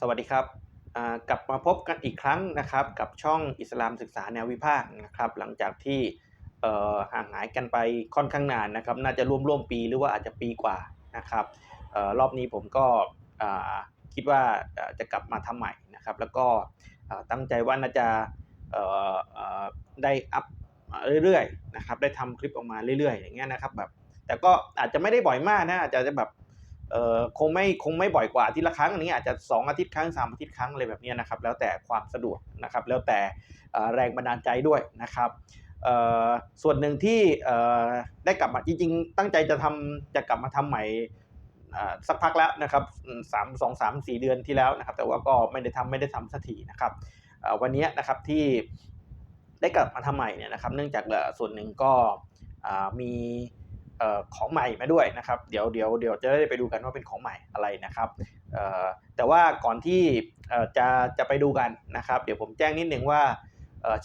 สวัสดีครับกลับมาพบกันอีกครั้งนะครับ กับช่องอิสลามศึกษาแนววิพากษ์นะครับ หลังจากที่ห่างหายกันไปค่อนข้างนานนะครับ น่าจะร่วมร่วมปีหรือว่าอาจจะปีกว่านะครับออรอบนี้ผมก็คิดว่าจะกลับมาทำใหม่นะครับ แล้วก็ตั้งใจว่าน่าจะได้อัพเรื่อยๆนะครับ ได้ทำคลิปออกมาเรื่อยๆ อย่างเงี้ยนะครับแบบแต่ก็อาจจะไม่ได้บ่อยมากนะอาจจะแบบ เอ่อคงไม่คงไม่บ่อยกว่าอาทิตย์ละครั้งอันนี้อาจจะ 2 อาทิตย์ครั้ง 3 อาทิตย์ครั้งอะไรแบบนี้นะครับแล้วแต่ความสะดวกนะครับแล้วแต่แรงบันดาลใจด้วยนะครับเอ่อส่วนหนึ่งที่เอ่อได้กลับมาจริงๆ ตั้งใจจะทำจะกลับมาทำใหม่อ่าสักพักแล้วนะครับสามสองสามสี่เดือนที่แล้วนะครับแต่ว่าก็ไม่ได้ทำไม่ได้ทำสักทีนะครับเอ่อวันนี้นะครับที่ได้กลับมาทำใหม่เนี่ยนะครับเนื่องจากส่วนหนึ่งก็อ่ามี ของใหม่มาด้วยนะครับเดี๋ยวเดี๋ยวเดี๋ยวจะได้ไปดูกันว่าเป็นของใหม่อะไรนะครับแต่ว่าก่อนที่จะจะไปดูกันนะครับ เดี๋ยวผมแจ้งนิดนึงว่า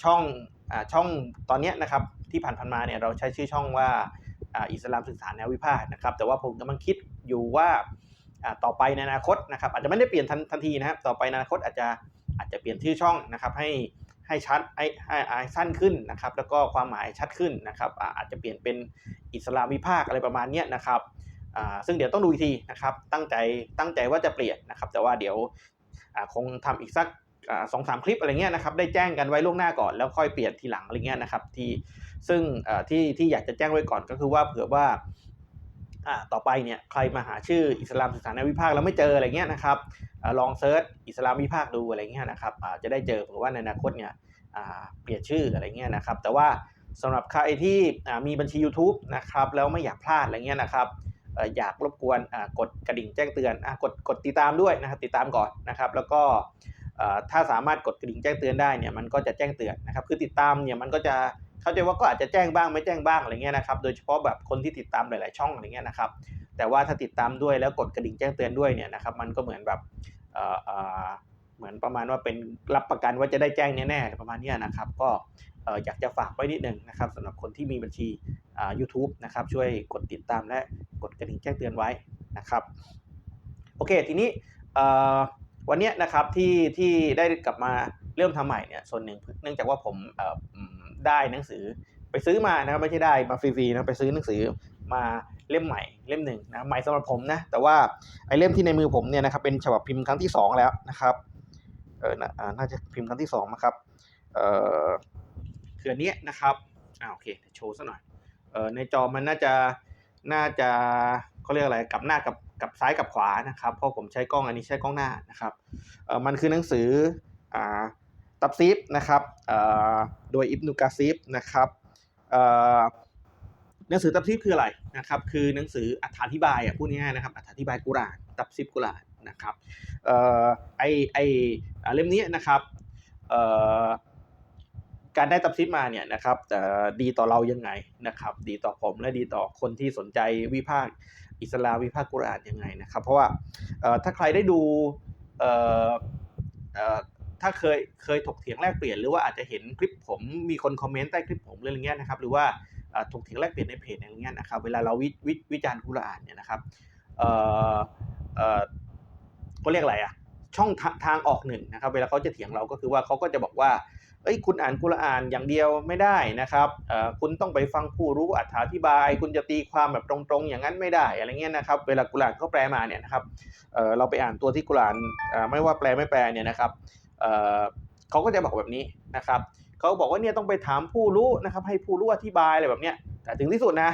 ช่องอช่องตอนนี้นะครับที่ผ่านๆมาเนี่ยเราใช้ชื่อช่องว่าอ,อิสลามศึกษาแนววิพากษ์นะครับ แต่ว่าผมกำลังคิดอยู่ว่าต่อไปในอนาคตนะครับอาจจะไม่ได้เปลี่ยนทันทันทีนะครับต่อไปในอนาคตอาจจะอาจจะเปลี่ยนชื่อช่องนะครับให้ ให้ชัดให้ให้ให้สั้นขึ้นนะครับ แล้วก็ความหมายชัดขึ้นนะครับ อาจจะเปลี่ยนเป็นอิสลามวิพากอะไรประมาณนี้นะครับซึ่งเดี๋ยวต้องดูอีกทีนะครับ ตั้งใจตั้งใจว่าจะเปลี่ยนนะครับ แต่ว่าเดี๋ยวคงทำอีกสักสองสามคลิปอะไรเงี้ยนะครับ ได้แจ้งกันไว้ล่วงหน้าก่อนแล้วค่อยเปลี่ยนทีหลังอะไรเงี้ยนะครับ ที่ซึ่งที่ที่อยากจะแจ้งไว้ก่อนก็คือว่าเผื่อว่า อ่าต่อไปเนี่ยใครมาหาชื่ออิสลามศึกษาแนววิพากษ์แล้วไม่เจออะไรเงี้ยนะครับอลองเซิร์ชอิสลามวิพากดูอะไรเงี้ยนะครับจะได้เจอเผื่อว่าในอนาคตเนี่ยเปลี่ยนชื่ออะไรเงี้ยนะครับ แต่ว่าสำหรับใครที่มีบัญชี YouTube นะครับแล้วไม่อยากพลาดอะไรเงี้ยนะครับอยากรบกวนกดกระดิ่งแจ้งเตือนอกดกดติดตามด้วยนะครับติดตามก่อนนะครับ แล้วก็ถ้าสามารถกดกระดิ่งแจ้งเตือนได้เนี่ยมันก็จะแจ้งเตือนนะครับ คือติดตามเนี่ยมันก็จะ เข้าใจว่าก็อาจจะแจ้งบ้างไม่แจ้งบ้างอะไรเงี้ยนะครับ โดยเฉพาะแบบคนที่ติดตามหลาย ๆ ช่องอะไรเงี้ยนะครับ แต่ว่าถ้าติดตามด้วยแล้วกดกระดิ่งแจ้งเตือนด้วยเนี่ยนะครับ มันก็เหมือนแบบเอ่อเอ่อเหมือนประมาณว่าเป็นรับประกันว่าจะได้แจ้งแน่ๆประมาณนี้นะครับ ก็เอ่ออยากจะฝากไว้นิดหนึ่งนะครับสำหรับคนที่มีบัญชีอ่า YouTube นะครับช่วยกดติดตามและกดกระดิ่งแจ้งเตือนไว้นะครับโอเคทีนี้เอ่อวันนี้นะครับที่ที่ได้กลับมาเริ่มทำใหม่เนี่ยส่วนหนึ่งเนื่องจากว่าผมเอ่ออืม ได้หนังสือไปซื้อมานะครับไม่ใช่ได้มาฟรีๆนะไปซื้อหนังสือมาเล่มใหม่เล่มหนึ่งนะใหม่สำหรับผมนะแต่ว่าไอ้เล่มที่ในมือผมเนี่ยนะครับเป็นฉบับพิมพ์ครั้งที่สองแล้วนะครับเออน่าน่าจะพิมพ์ครั้งที่สองนะครับเอ่อคืออันเนี้ยนะครับอ่าโอเคโชว์ซะหน่อยเอ่อในจอมันน่าจะน่าจะเขาเรียกอะไรกับหน้ากับกับซ้ายกับขวานะครับเพราะผมใช้กล้องอันนี้ใช้กล้องหน้านะครับเอ่อมันคือหนังสืออ่า ตับซีฟนะครับโดยอิบนุกาซีฟนะครับหนังสือตับซีฟคืออะไรนะครับ คือหนังสืออธิบายอะพูดง่ายๆนะครับอธิบายกุรานตับซีฟกุรานนะครับออไอไอเล่มนี้นะครับการได้ตับซิปมาเนี่ยนะครับดีต่อเรายังไงนะครับ ดีต่อผมและดีต่อคนที่สนใจวิพากษ์อิสลามวิพากษ์กุรอานยังไงนะครับ เพราะว่าถ้าใครได้ดู ถ้าเคยเคยถกเถียงแลกเปลี่ยนหรือว่าอาจจะเห็นคลิปผมมีคนคอมเมนต์ใต้คลิปผมเรื่องเงี้ยนะครับหรือว่าถกเถียงแลกเปลี่ยนในเพจอะไรเงี้ยนะครับเวลาเราวิวิวิจารณ์กุรอานเนี่ยนะครับเอ่อเอ่อก็เรียกอะไรอะช่องทาทางออกหนึ่งนะครับ เวลาเขาจะเถียงเราก็คือว่าเขาก็จะบอกว่าเอ้ยคุณอ่านกุรอานอย่างเดียวไม่ได้นะครับคุณต้องไปฟังผู้รู้อธิบาย คุณจะตีความแบบตรงๆ อย่างนั้นไม่ได้อะไรเงี้ยนะครับ เวลากุรอานเขาแปลมาเนี่ยนะครับเเราไปอ่านตัวที่กุรอานไม่ว่าแปลไม่แปลเนี่ยนะครับ เขาก็จะบอกแบบนี้นะครับเขาบอกว่าเนี่ยต้องไปถามผู้รู้นะครับให้ผู้รู้อธิบายอะไรแบบเนี้ยแต่ถึงที่สุดนะ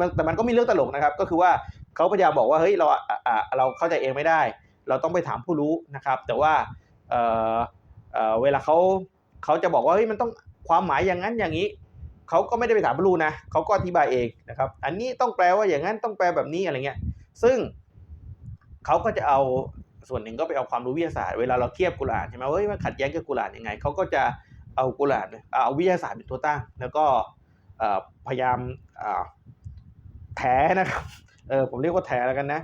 มันแต่มันก็มีเรื่องตลกนะครับ ก็คือว่าเขาพยายามบอกว่าเฮ้ยเราอะอะเราเข้าใจเองไม่ได้ เราต้องไปถามผู้รู้นะครับ แต่ว่าเออเออเวลาเขาเขาจะบอกว่าเฮ้ยมันต้องความหมายอย่างนั้นอย่างนี้เขาก็ไม่ได้ไปถามบรรลูนะเขาก็อธิบายเองนะครับ อันนี้ต้องแปลว่าอย่างนั้นต้องแปลแบบนี้อะไรเงี้ยซึ่งเขาก็จะเอา ส่วนหนึ่งก็ไปเอาความรู้วิทยาศาสตร์เวลาเราเทียบกุรอานใช่ไหมเฮ้ยมันขัดแย้งกับกุรอานยังไงเขาก็จะเอากุรอานเอาวิทยาศาสตร์เป็นตัวตั้ง แล้วก็พยายามเอ่อแถนะครับเออผมเรียกว่าแถแล้วกันนะ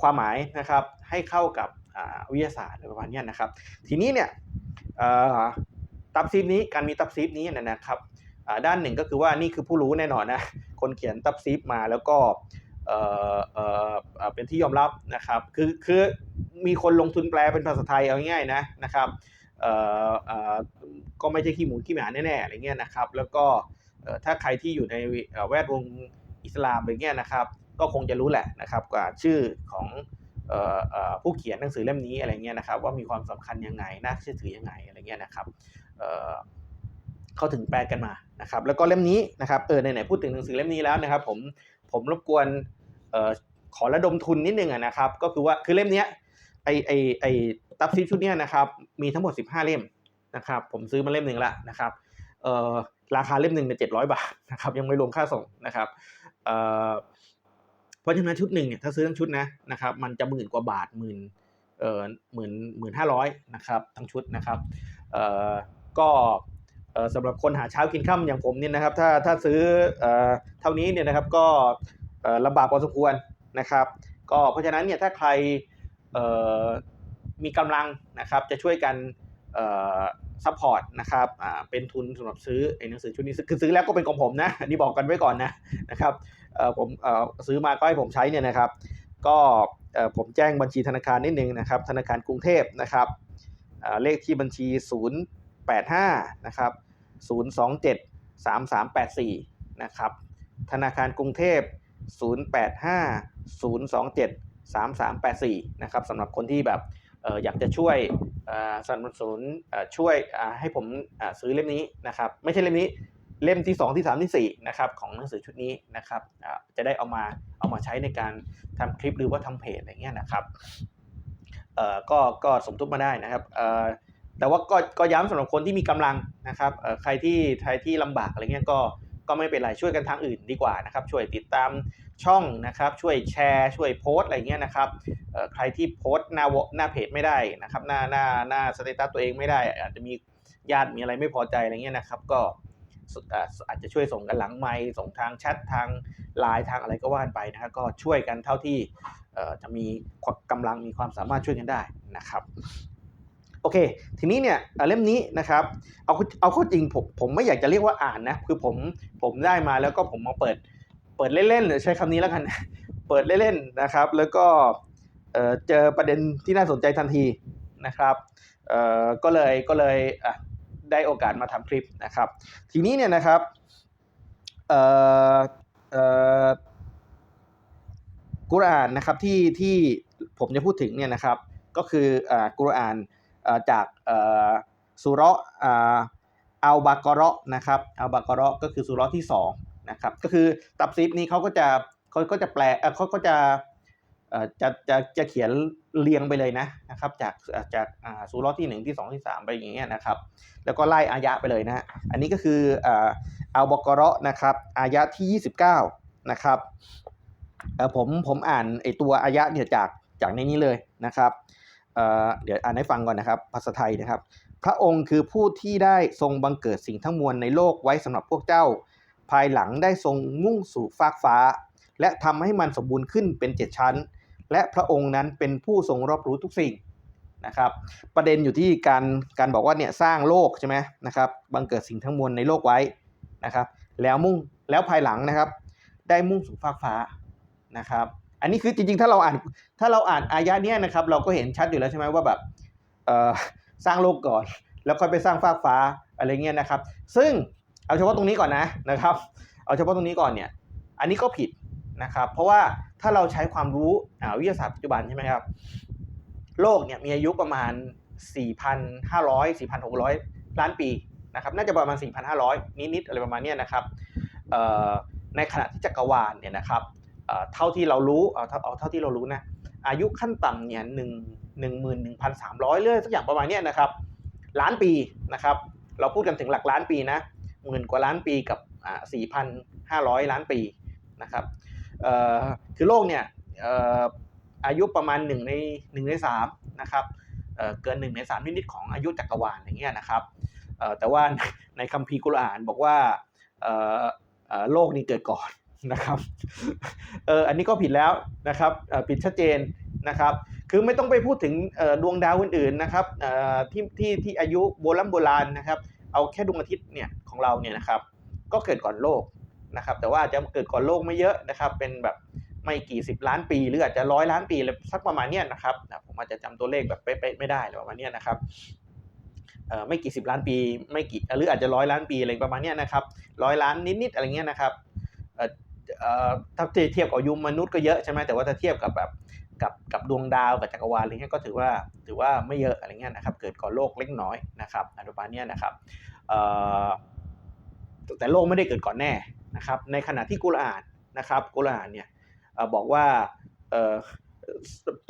ความหมายนะครับให้เข้ากับวิทยาศาสตร์ประมาณนี้นะครับ ทีนี้เนี่ยตับซีฟนี้การมีตับซีฟนี้นะครับด้านหนึ่งก็คือว่านี่คือผู้รู้แน่นอนนะคนเขียนตับซีฟมาแล้วก็ เอ่อเอ่อเป็นที่ยอมรับนะครับ คือคือมีคนลงทุนแปลเป็นภาษาไทยเอาง่ายๆนะนะครับเอ่อเอ่อก็ไม่ใช่ขี้หมูขี้หมาแน่ๆอะไรเงี้ยนะครับ แล้วก็ถ้าใครที่อยู่ในแวดวงอิสลามอะไรเงี้ยนะครับ ก็คงจะรู้แหละนะครับกว่าชื่อของเอ่อผู้เขียนหนังสือเล่มนี้อะไรเงี้ยนะครับว่ามีความสำคัญยังไงน่าเชื่อถือยังไงอะไรเงี้ยนะครับเอ่อเขาถึงแปลกันมานะครับ แล้วก็เล่มนี้นะครับเออไหนๆพูดถึงหนังสือเล่มนี้แล้วนะครับ ผมผมรบกวน ขอระดมทุนนิดนึงนะครับ ก็คือว่าคือเล่มนี้ไอไอไอตับซีชุดเนี้ยนะครับมีทั้งหมด 15 เล่มนะครับ ผมซื้อมาเล่มหนึ่งละนะครับเออราคาเล่มหนึ่งเนี่ยเจ็ดร้อยบาทนะครับยังไม่รวมค่าส่งนะครับเออเพราะฉะนั้นชุดหนึ่งเนี่ยถ้าซื้อทั้งชุดนะนะครับมันจะหมื่นกว่าบาทหมื่นเอ่อหมื่นหมื่นห้าร้อยนะครับทั้งชุดนะครับเอ่อก็เออสำหรับคนหาเช้ากินค่ำอย่างผมเนี่ยนะครับถ้าถ้าซื้อเออเท่านี้เนี่ยนะครับก็ ลำบากพอสมควรนะครับ ก็เพราะฉะนั้นเนี่ยถ้าใครมีกำลังนะครับจะช่วยกันซัพพอร์ตนะครับเป็นทุนสำหรับซื้อไอ้หนังสือชุดนี้คือซื้อแล้วก็เป็นของผมนะนนี้บอกกันไว้ก่อนนะนะครับผมซื้อมาก็ให้ผมใช้เนี่ยนะครับ ก็ผมแจ้งบัญชีธนาคารนิดนึงนะครับ ธนาคารกรุงเทพนะครับเเลขที่บัญชี 085นะครับ027 3384นะครับธนาคารกรุงเทพ 085 027 3384 นะครับสำหรับคนที่แบบออยากจะช่วยสนับสนุนช่วยให้ผมซื้อเล่มนี้นะครับ ไม่ใช่เล่มนี้เล่มที่ 2 ที่ 3 ที่ 4 นะครับ ของหนังสือชุดนี้นะครับจะได้เอามาเอามาใช้ในการทำคลิปหรือว่าทำเพจอะไรเงี้ยนะครับก็ก็สมทบมาได้นะครับแต่ว่าก็ก็ย้ำสำหรับคนที่มีกำลังนะครับใครที่ใครที่ลำบากอะไรเงี้ยก็ ก็ไม่เป็นไรช่วยกันทางอื่นดีกว่านะครับช่วยติดตามช่องนะครับช่วยแชร์ ช่วยโพสอะไรเงี้ยนะครับใครที่โพสหน้าหน้าเพจไม่ได้นะครับหน้าหน้าหน้าสเตตัสตัวเองไม่ได้ อาจจะมีญาติมีอะไรไม่พอใจอะไรเงี้ยนะครับก็อาจจะช่วยส่งกันหลังไมค์ส่งทางแชททางไลน์ทางอะไรก็ว่านไปนะครับก็ช่วยกันเท่าที่จะมีกำลังมีความสามารถช่วยกันได้นะครับ โอเค ทีนี้เนี่ยเล่มนี้นะครับ เอาเอาข้อจริงผมผมไม่อยากจะเรียกว่าอ่านนะ คือผมผมได้มาแล้วก็ผมมาเปิด เปิดเล่นๆหรือใช้คำนี้แล้วกัน เปิดเล่นๆนะครับ แล้วก็เเจอประเด็นที่น่าสนใจทันทีนะครับเออก็เลยก็เลยได้โอกาสมาทำคลิปนะครับ ทีนี้เนี่ยนะครับเเกุรอานนะครับที่ที่ผมจะพูดถึงเนี่ยนะครับก็คืออกุรอาน จากสุเราะห์อ่าอัลบากระนะครับอัลบากระก็คือสุเราะที่สองนะครับก็คือตับซิบนี้เขาก็จะเขาก็จะแปลเขาก็จะจะจะจะเขียนเรียงไปเลยนะนะครับจากจากสุรที่หนึ่งที่สองที่สามไปอย่างเงี้ยนะครับแล้วก็ไล่อายะไปเลยนะอันนี้ก็คืออัลบกระนะครับอายะที่ 29นะครับผมผมอ่านไอตัวอายะเนี่ยจากจากในนี้เลยนะครับ เดี๋ยวอ่านให้ฟังก่อนนะครับ ภาษาไทยนะครับ พระองค์คือผู้ที่ได้ทรงบังเกิดสิ่งทั้งมวลในโลกไว้สำหรับพวกเจ้า ภายหลังได้ทรงมุ่งสู่ฟากฟ้า และทำให้มันสมบูรณ์ขึ้นเป็นเจ็ดชั้น และพระองค์นั้นเป็นผู้ทรงรอบรู้ทุกสิ่งนะครับ ประเด็นอยู่ที่การการบอกว่าเนี่ยสร้างโลกใช่ไหมนะครับ บังเกิดสิ่งทั้งมวลในโลกไว้นะครับ แล้วมุ่งแล้วภายหลังนะครับ ได้มุ่งสู่ฟากฟ้านะครับ อันนี้คือจริงๆ ถ้าเราอ่านถ้าเราอ่านอายะเนี้ยนะครับ เราก็เห็นชัดอยู่แล้วใช่ไหมว่าแบบเอ่อสร้างโลกก่อน แล้วค่อยไปสร้างฟากฟ้าอะไรเงี้ยนะครับ ซึ่งเอาเฉพาะตรงนี้ก่อนนะนะครับ เอาเฉพาะตรงนี้ก่อนเนี่ย อันนี้ก็ผิดนะครับ เพราะว่าถ้าเราใช้ความรู้วิทยาศาสตร์ปัจจุบันใช่ไหมครับ โลกเนี่ยมีอายุประมาณ 4,500 4,600 ล้านปีนะครับ น่าจะประมาณ 4,500 นิดๆอะไรประมาณเนี้ยนะครับในขณะที่จักรวาลเนี่ยนะครับ เท่าที่เรารู้เอาเท่าเอาเท่าที่เรารู้นะอายุขั้นต่ำเนี่ยหนึ่งหนึ่งหมื่นหนึ่งพันสามร้อยเรื่อยสักอย่างประมาณเนี้ยนะครับล้านปีนะครับเราพูดกันถึงหลักล้านปีนะหมื่นกว่าล้านปีกับสี่พันห้าร้อยล้านปีนะครับคือโลกเนี่ยอายุประมาณหนึ่งในหนึ่งในสามนะครับเเกินหนึ่งในสามนิดๆของอายุจักรวาลอย่างเงี้ยนะครับแต่ว่าในคัมภีร์กุรอานบอกว่าโลกนี้เกิดก่อน นะครับเอออันนี้ก็ผิดแล้วนะครับผิดชัดเจนนะครับ คือไม่ต้องไปพูดถึงดวงดาวอื่นๆนะครับที่ที่ที่อายุโบราณโบราณนะครับ เอาแค่ดวงอาทิตย์เนี่ยของเราเนี่ยนะครับ ก็เกิดก่อนโลกนะครับ แต่ว่าอาจจะเกิดก่อนโลกไม่เยอะนะครับ เป็นแบบไม่กี่สิบล้านปี หรืออาจจะร้อยล้านปีเลยสักประมาณเนี้ยนะครับผมอาจจะจำตัวเลขแบบเป๊ะๆไม่ได้หรือประมาณเนี้ยนะครับไม่กี่สิบล้านปีไม่กี่หรืออาจจะร้อยล้านปีอะไรประมาณเนี้ยนะครับร้อยล้านนิดๆอะไรเงี้ยนะครับ ถ้าเทียบกับอายุมนุษย์ก็เยอะใช่ไหมแต่ว่าถ้าเทียบกับแบบกับกับดวงดาวกับจักรวาลอะไรเงี้ยก็ถือว่าถือว่าไม่เยอะอะไรเงี้ยนะครับเกิดก่อนโลกเล็กน้อยนะครับอนุบาลเนี้ยนะครับแต่โลกไม่ได้เกิดก่อนแน่นะครับในขณะที่กุรอานนะครับกุรอานเนี่ยอบอกว่า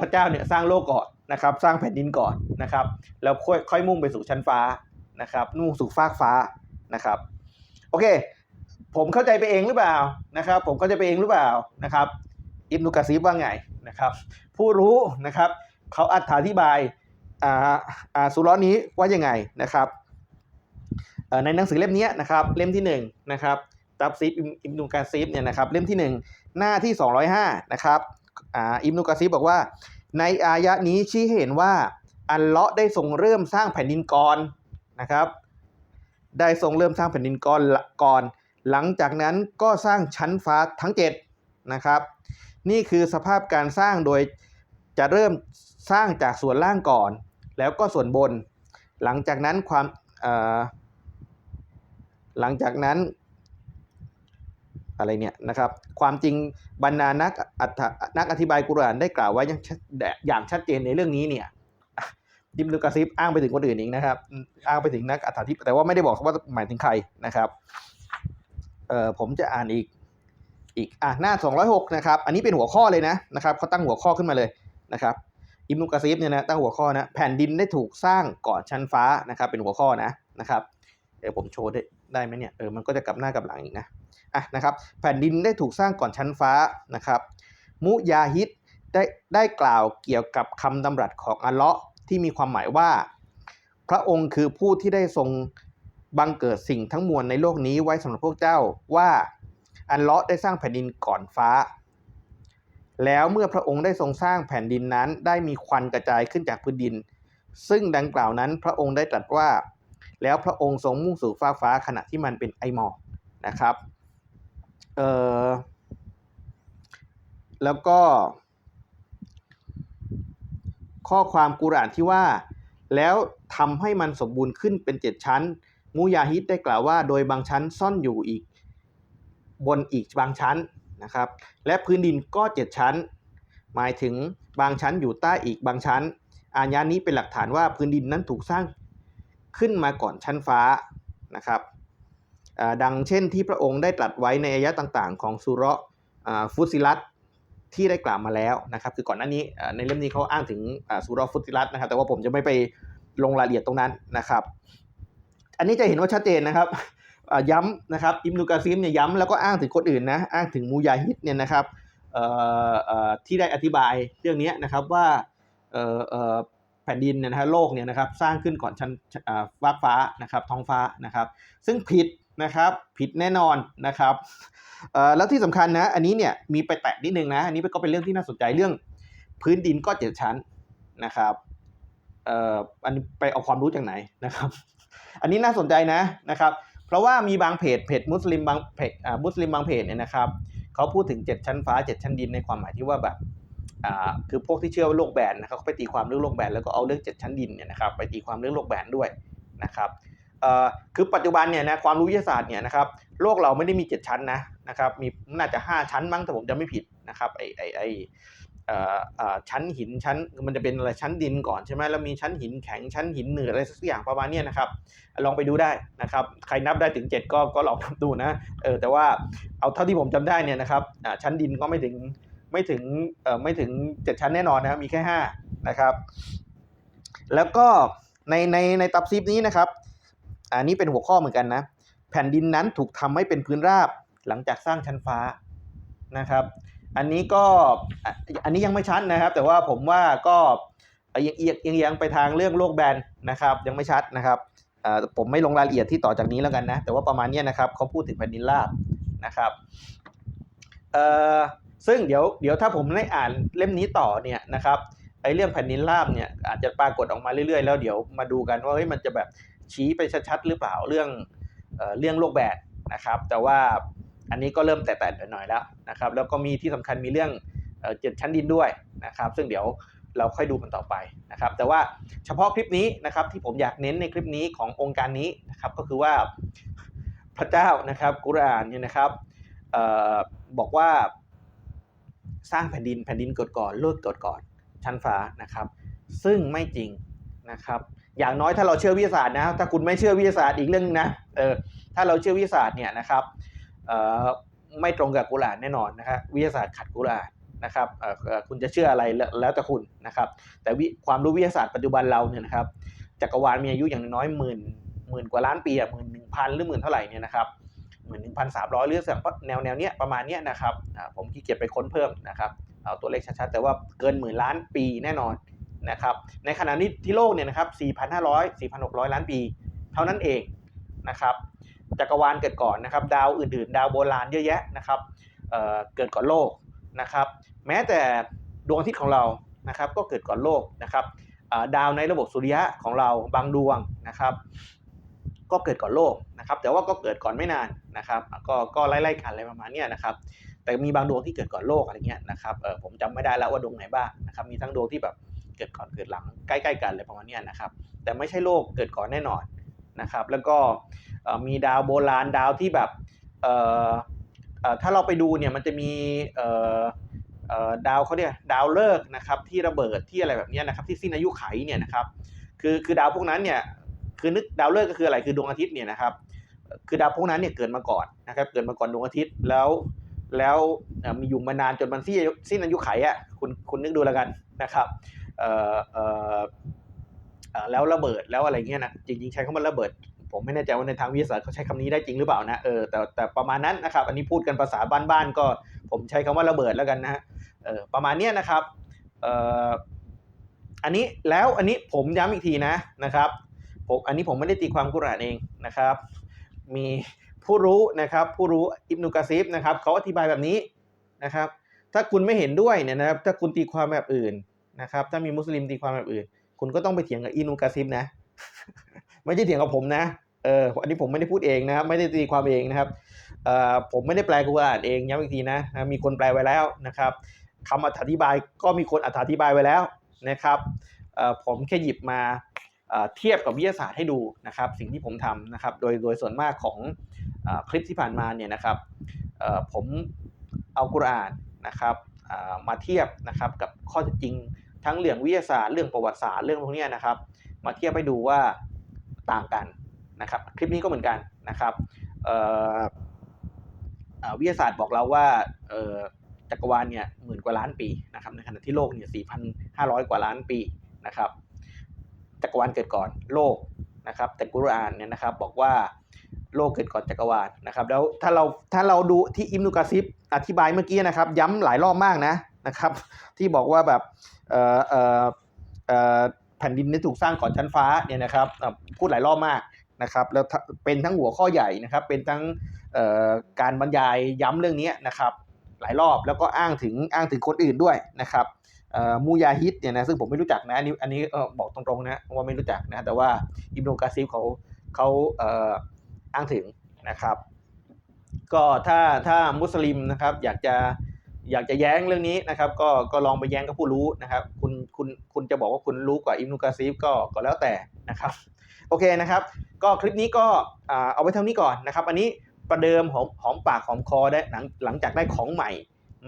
พระเจ้าเนี่ยสร้างโลกก่อนนะครับสร้างแผ่นดินก่อนนะครับแล้วค่อยค่อยมุ่งไปสู่ชั้นฟ้านะครับมุ่งสู่ฟากฟ้านะครับโอเค ผมเข้าใจไปเองหรือเปล่านะครับ ผมเข้าใจไปเองหรือเปล่านะครับอิบนุกะซีบว่าไงนะครับ ผู้รู้นะครับเขาอธิบายอ่าอ่าสุราะห์นี้ว่ายังไงนะครับในหนังสือเล่มนี้นะครับเล่มที่หนึ่งนะครับตับซีบอิบนุกะซีบเนี่ยนะครับเล่มที่หนึ่งหน้าที่ 205นะครับอ่าอิบนุกะซีบบอกว่า ในอายะนี้ชี้เห็นว่าอัลเลาะห์ได้ทรงเริ่มสร้างแผ่นดินก่อนนะครับ ได้ทรงเริ่มสร้างแผ่นดินก่อนก่อน หลังจากนั้นก็สร้างชั้นฟ้าทั้ง7นะครับ นี่คือสภาพการสร้างโดยจะเริ่มสร้างจากส่วนล่างก่อน แล้วก็ส่วนบน หลังจากนั้นความหลังจากนั้นอะไรเนี่ยนะครับ ความจริงบรรดานักอัฐนักอธิบายกุรานได้กล่าวไว้อย่างชัดอย่างชัดเจนในเรื่องนี้เนี่ยดิมลุกาซิฟอ้างไปถึงคนอื่นอีกนะครับ อ้างไปถึงนักอธิบแต่ว่าไม่ได้บอกว่าหมายถึงใครนะครับ เออผมจะอ่านอีกอีกอะหน้า 206 นะครับ อันนี้เป็นหัวข้อเลยนะนะครับเขาตั้งหัวข้อขึ้นมาเลยนะครับอิมนุกะซีฟเนี่ยนะตั้งหัวข้อนะแผ่นดินได้ถูกสร้างก่อนชั้นฟ้านะครับเป็นหัวข้อนะนะครับเดี๋ยวผมโชว์ได้ได้ไหมเนี่ยเออมันก็จะกลับหน้ากลับหลังอีกนะอะนะครับแผ่นดินได้ถูกสร้างก่อนชั้นฟ้านะครับมุยาฮิดได้ได้กล่าวเกี่ยวกับคำดำรัสของอัลเลาะห์ที่มีความหมายว่า พระองค์คือผู้ที่ได้ทรง บังเกิดสิ่งทั้งมวลในโลกนี้ไว้สำหรับพวกเจ้าว่าอัลเลาะได้สร้างแผ่นดินก่อนฟ้า แล้วเมื่อพระองค์ได้ทรงสร้างแผ่นดินนั้น ได้มีควันกระจายขึ้นจากพื้นดิน ซึ่งดังกล่าวนั้นพระองค์ได้ตรัสว่า แล้วพระองค์ทรงมุ่งสู่ฟ้าฟ้าขณะที่มันเป็นไอหมอกนะครับเออแล้วก็ ข้อความกุรานที่ว่า แล้วทำให้มันสมบูรณ์ขึ้นเป็นเจ็ดชั้น มูยาฮิดได้กล่าวว่า โดยบางชั้นซ่อนอยู่อีกบนอีกบางชั้นนะครับ และพื้นดินก็เจ็ดชั้น หมายถึงบางชั้นอยู่ใต้อีกบางชั้น อายานี้เป็นหลักฐานว่าพื้นดินนั้นถูกสร้างขึ้นมาก่อนชั้นฟ้านะครับดังเช่นที่พระองค์ได้ตรัสไว้ในอายะต่างๆ ของสุระห์อ่าฟุสิลัตที่ได้กล่าวมาแล้วนะครับ คือก่อนหน้านี้ในเล่มนี้เขาอ้างถึงสุระฟุติลัตนะครับ แต่ว่าผมจะไม่ไปลงรายละเอียดตรงนั้นนะครับ อันนี้จะเห็นว่าชัดเจนนะครับย้ำนะครับอิมนุกาซิมเนี่ยย้ำแล้วก็อ้างถึงคนอื่นนะอ้างถึงมูยาฮิดเนี่ยนะครับที่ได้อธิบายเรื่องนี้นะครับว่าแผ่นดินเนี่ยนะฮะโลกเนี่ยนะครับสร้างขึ้นก่อนชั้นอ่าฟ้านะครับท้องฟ้านะครับ ซึ่งผิดนะครับผิดแน่นอนนะครับแล้วที่สำคัญนะอันนี้เนี่ยมีไปแตะนิดนึงนะอันนี้ก็เป็นเรื่องที่น่าสนใจเรื่องพื้นดินก็เจ็ดชั้นนะครับอันนี้ไปเอาความรู้จากไหนนะครับ อันนี้น่าสนใจนะนะครับ เพราะว่ามีบางเพจเพจมุสลิมบางเพจอ่ามุสลิมบางเพจเนี่ยนะครับเขาพูดถึงเจ็ดชั้นฟ้าเจ็ดชั้นดินในความหมายที่ว่าแบบอ่าคือพวกที่เชื่อว่าโลกแบนนะครับเขาไปตีความเรื่องโลกแบนแล้วก็เอาเรื่องเจ็ดชั้นดินเนี่ยนะครับไปตีความเรื่องโลกแบนด้วยนะครับเอ่อคือปัจจุบันเนี่ยนะความรู้วิทยาศาสตร์เนี่ยนะครับโลกเราไม่ได้มี 7 ชั้นนะนะครับมีน่าจะ 5 ชั้นมั้งถ้าผมจำไม่ผิดนะครับไอไอไอ ชั้นหินชั้นมันจะเป็นอะไรชั้นดินก่อนใช่ไหมแล้วมีชั้นหินแข็งชั้นหินเหนืออะไรสักอย่างประมาณนี้นะครับ ลองไปดูได้นะครับ ใครนับได้ถึง 7 ก็ก็ลองนับดูนะเออแต่ว่าเอาเท่าที่ผมจำได้เนี่ยนะครับชั้นดินก็ไม่ถึงไม่ถึงไม่ถึง 7 ชั้นแน่นอนนะมีแค่5นะครับ แล้วก็ในในในตับซิปนี้นะครับอันนี้เป็นหัวข้อเหมือนกันนะแผ่นดินนั้นถูกทำให้เป็นพื้นราบหลังจากสร้างชั้นฟ้านะครับ อันนี้ก็อันนี้ยังไม่ชัดนะครับ แต่ว่าผมว่าก็เอียงเอียงยงเอียงไปทางเรื่องโลกแบนนะครับ ยังไม่ชัดนะครับผมไม่ลงรายละเอียดที่ต่อจากนี้แล้วกันนะ แต่ว่าประมาณนี้นะครับเขาพูดถึงแผ่นดินราบนะครับซึ่งเดี๋ยวเดี๋ยวถ้าผมได้อ่านเล่มนี้ต่อเนี่ยนะครับไอ้เรื่องแผ่นดินราบเนี่ยอาจจะปรากฏออกมาเรื่อยๆ แล้วเดี๋ยวมาดูกันว่าเฮ้ยมันจะแบบชี้ไปชัดๆหรือเปล่าเรื่องเออเรื่องโลกแบนนะครับ แต่ว่า อันนี้ก็เริ่มแตะๆหน่อยๆแล้วนะครับ แล้วก็มีที่สำคัญมีเรื่องเจ็ดชั้นดินด้วยนะครับ ซึ่งเดี๋ยวเราค่อยดูกันต่อไปนะครับ แต่ว่าเฉพาะคลิปนี้นะครับที่ผมอยากเน้นในคลิปนี้ขององค์การนี้นะครับก็คือว่าพระเจ้านะครับกุรอานเนี่ยนะครับออบอกว่าสร้างแผ่นดินแผ่นดินเกิดก่อนโลกเกิดก่อนชั้นฟ้านะครับ ซึ่งไม่จริงนะครับ อย่างน้อยถ้าเราเชื่อวิทยาศาสตร์นะถ้าคุณไม่เชื่อวิทยาศาสตร์อีกเรื่องนะเออถ้าเราเชื่อวิทยาศาสตร์เนี่ยนะครับ ไม่ตรงกับกุรอานแน่นอนนะครับวิทยาศาสตร์ขัดกุรอานนะครับคุณจะเชื่ออะไรแล้วแต่คุณนะครับแต่ความรู้วิทยาศาสตร์ปัจจุบันเราเนี่ยนะครับจักรวาลมีอายุอย่างน้อยหมื่นหมื่นกว่าล้านปีอะหมื่นหนึ่งพันหรือหมื่นเท่าไหร่เนี่ยนะครับหมื่นหนึ่งพันสามร้อยหรือสักแนวแนวเนี้ยประมาณเนี้ยนะครับผมขี้เกียจไปค้นเพิ่มนะครับเอาตัวเลขชัดๆแต่ว่าเกินหมื่นล้านปีแน่นอนนะครับในขณะนี้ที่โลกเนี่ยนะครับ4,500 4,600 ล้านปี เท่านั้นเองนะครับ จักรวาลเกิดก่อนนะครับ ดาวอื่นๆ ดาวโบราณเยอะแยะนะครับเเกิดก่อนโลกนะครับ แม้แต่ดวงอาทิตย์ของเรานะครับ ก็เกิดก่อนโลกนะครับดาวในระบบสุริยะของเราบางดวงนะครับ ก็เกิดก่อนโลกนะครับ แต่ว่าก็เกิดก่อนไม่นานนะครับ ก็ก็ไล่ๆกันอะไรประมาณนี้นะครับ แต่มีบางดวงที่เกิดก่อนโลกอะไรเงี้ยนะครับเออผมจำไม่ได้แล้วว่าดวงไหนบ้างนะครับ มีทั้งดวงที่แบบเกิดก่อนเกิดหลังใกล้ ๆ กันเลยประมาณนี้นะครับ แต่ไม่ใช่โลกเกิดก่อนแน่นอน นะครับ แล้วก็มีดาวโบราณดาวที่แบบถ้าเราไปดูเนี่ยมันจะมีดาวเขาเนี่ยดาวฤกษ์นะครับที่ระเบิดที่อะไรแบบนี้นะครับที่สิ้นอายุไขเนี่ยนะครับคือคือดาวพวกนั้นเนี่ยคือนึกดาวฤกษ์ก็คืออะไรคือดวงอาทิตย์เนี่ยนะครับคือดาวพวกนั้นเนี่ยเกิดมาก่อนนะครับเกิดมาก่อนดวงอาทิตย์แล้วแล้วมีอยู่มานานจนมันสิ้นอายุสิ้นอายุไขอะคุณคุณนึกดูแล้วกันนะครับ แล้วระเบิดแล้วอะไรเงี้ยนะจริงๆใช้คำว่าระเบิด ผมไม่แน่ใจว่าในทางวิทยาศาสตร์เขาใช้คำนี้ได้จริงหรือเปล่านะเออแต่แต่ประมาณนั้นนะครับ อันนี้พูดกันภาษาบ้านๆก็ ผมใช้คำว่าระเบิดแล้วกันนะฮะเออประมาณเนี้ยนะครับเอ่ออันนี้แล้วอันนี้ผมย้ำอีกทีนะนะครับผมอันนี้ผมไม่ได้ตีความกุรานเองนะครับ มีผู้รู้นะครับผู้รู้อิบนุกะซีฟนะครับเขาอธิบายแบบนี้นะครับ ถ้าคุณไม่เห็นด้วยเนี่ยนะครับถ้าคุณตีความแบบอื่นนะครับถ้ามีมุสลิมตีความแบบอื่น คุณก็ต้องไปเถียงกับอินุกะซีฟนะ ไม่ใช่เถียงกับผมนะเอออันนี้ผมไม่ได้พูดเองนะครับ ไม่ได้ตีความเองนะครับเอ่อผมไม่ได้แปลกุรอานเองย้ำอีกทีนะมีคนแปลไว้แล้วนะครับคำอธิบายก็มีคนอธิบายไว้แล้วนะครับเอ่อผมแค่หยิบมาเอ่อเทียบกับวิทยาศาสตร์ให้ดูนะครับสิ่งที่ผมทำนะครับโดยโดยส่วนมากของอคลิปที่ผ่านมาเนี่ยนะครับเอ่อผมเอากุรอานนะครับเอ่อมาเทียบนะครับกับข้อเท็จจริง ทั้งเรื่องวิทยาศาสตร์เรื่องประวัติศาสตร์เรื่องพวกนี้นะครับ มาเทียบให้ดูว่าต่างกันนะครับ คลิปนี้ก็เหมือนกันนะครับวิทยาศาสตร์บอกเราว่าจักรวาลเนี่ยหมื่นกว่าล้านปีนะครับในขณะที่โลกเนี่ย4,500กว่าล้านปีนะครับ จักรวาลเกิดก่อนโลกนะครับแต่กุรอานเนี่ยนะครับบอกว่าโลกเกิดก่อนจักรวาลนะครับแล้วถ้าเราถ้าเราดูที่อิมนุกะซิบอธิบายเมื่อกี้นะครับ ย้ำหลายรอบมากนะ นะครับ ที่บอกว่าแบบเออเออเออแผ่นดินนี้ถูกสร้างก่อนชั้นฟ้าเนี่ยนะครับพูดหลายรอบมากนะครับแล้วเป็นทั้งหัวข้อใหญ่นะครับ เป็นทั้งการบรรยายย้ำเรื่องนี้นะครับ หลายรอบแล้วก็อ้างถึงอ้างถึงคนอื่นด้วยนะครับมูยาฮิดเนี่ยนะซึ่งผมไม่รู้จักนะอันนี้อันนี้บอกตรงๆนะว่าไม่รู้จักนะแต่ว่าอิบนุกาซิฟเขาเขาเออ้างถึงนะครับ ก็ถ้าถ้ามุสลิมนะครับอยากจะ อยากจะแย้งเรื่องนี้นะครับ ก็ก็ลองไปแย้งกับผู้รู้นะครับ คุณคุณคุณจะบอกว่าคุณรู้กว่าอิบนุกาซิฟก็ก็แล้วแต่นะครับ โอเคนะครับ ก็คลิปนี้ก็เอาไว้เท่านี้ก่อนนะครับ อันนี้ประเดิมหอมหอมปากหอมคอได้หลังหลังจากได้ของใหม่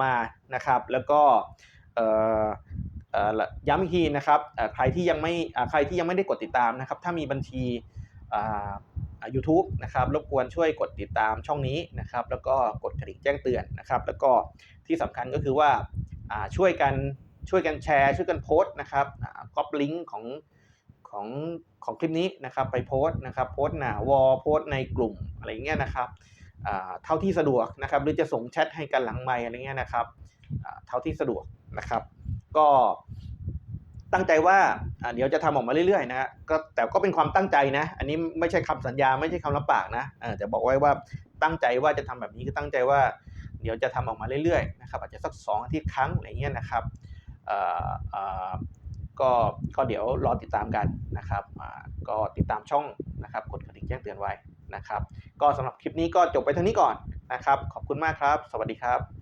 มานะครับ แล้วก็เอ่อย้ำอีกทีนะครับใครที่ยังไม่ใครที่ยังไม่ได้กดติดตามนะครับ ถ้ามีบัญชียูทูบนะครับรบกวนช่วยกดติดตามช่องนี้นะครับ แล้วก็กดกระดิ่งแจ้งเตือนนะครับ แล้วก็ ที่สำคัญก็คือว่าช่วยกันช่วยกันแชร์ ช่วยกันโพสต์นะครับก๊อปลิงก์ของของของคลิปนี้นะครับไปโพสต์นะครับโพสต์หน้าวอลโพสต์ในกลุ่มอะไรเงี้ยนะครับเท่าที่สะดวกนะครับหรือจะส่งแชทให้กันหลังไมค์อะไรเงี้ยนะครับเท่าที่สะดวกนะครับ ก็ตั้งใจว่าเดี๋ยวจะทำออกมาเรื่อยๆนะก็แต่ก็เป็นความตั้งใจนะ อันนี้ไม่ใช่คำสัญญาไม่ใช่คำรับปากนะแต่บอกไว้ว่าตั้งใจว่าจะทำแบบนี้คือตั้งใจว่า เดี๋ยวจะทำออกมาเรื่อยๆนะครับอาจจะสักสองอาทิตย์ครั้งอะไรเงี้ยนะครับก็ก็เดี๋ยวรอติดตามกันนะครับก็ติดตามช่องนะครับกดกระดิ่งแจ้งเตือนไว้นะครับ ก็สำหรับคลิปนี้ก็จบไปเท่านี้ก่อนนะครับ ขอบคุณมากครับ สวัสดีครับ